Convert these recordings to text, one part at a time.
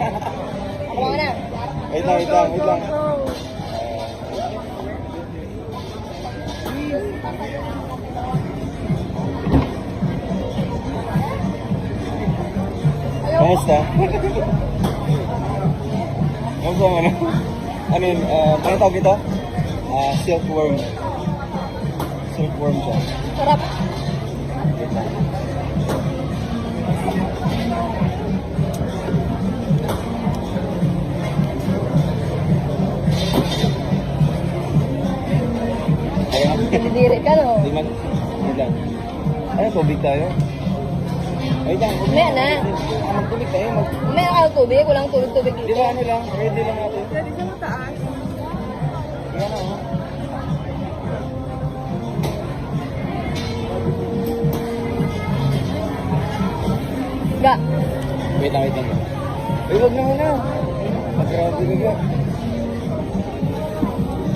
Ako na. Wait lang, wait lang, wait lang. Kamusta? Kamusta na? Ano yun? Uh, ano tawag ito? Ah, silkworm. Silkworm siya. Sarap. Ayan. Didiri ka, no? Di man. Wait lang. Ano, tubig tayo? Wait lang. huwag Mamaya na. Ah, Magtubig tayo. Mag... May ako tubig. Walang tubig-tubig Di dito. ba ano lang? Ready lang natin. Ready sa mataas. Yan o. Ga. Wait lang, wait lang. Uy, wag na muna. Mag-grabe ka ka.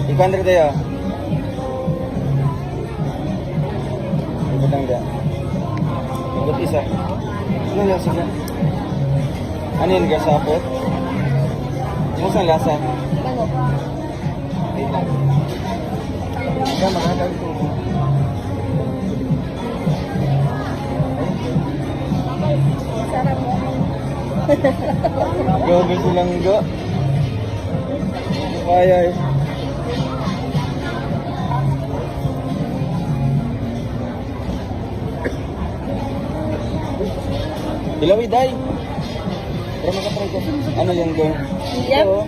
Ikaw Andre tayo. Dyan. Ikot isa. Ano yung lasa ka? Ano yun, gasapot? Ano sa lasa? Ano? Wait lang. Ika, makakal ko. Sarap. Grabe silang ga. Kaya eh. Ilawi, day. Pero makatry ko. Ano yung go? Yep. Oo.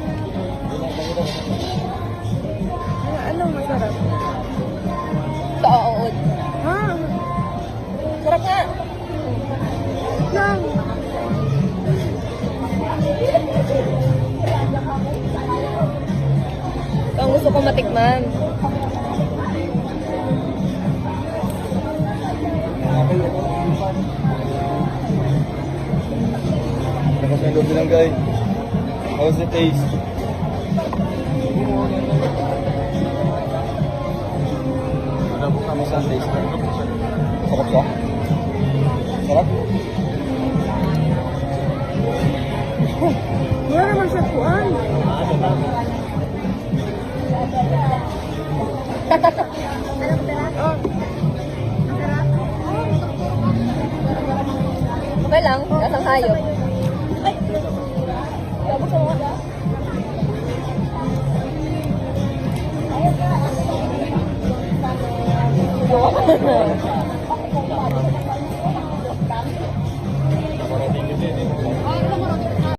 Ano masarap? Kaood. Ha? Sarap nga. Lang. Ang gusto ko matikman. Lakas ng loob nilang guy. How's the taste? Kamusta ang taste? Sarap siya? Sarap? Wala naman sa kuan. Okay lang, lasang hayop. Mga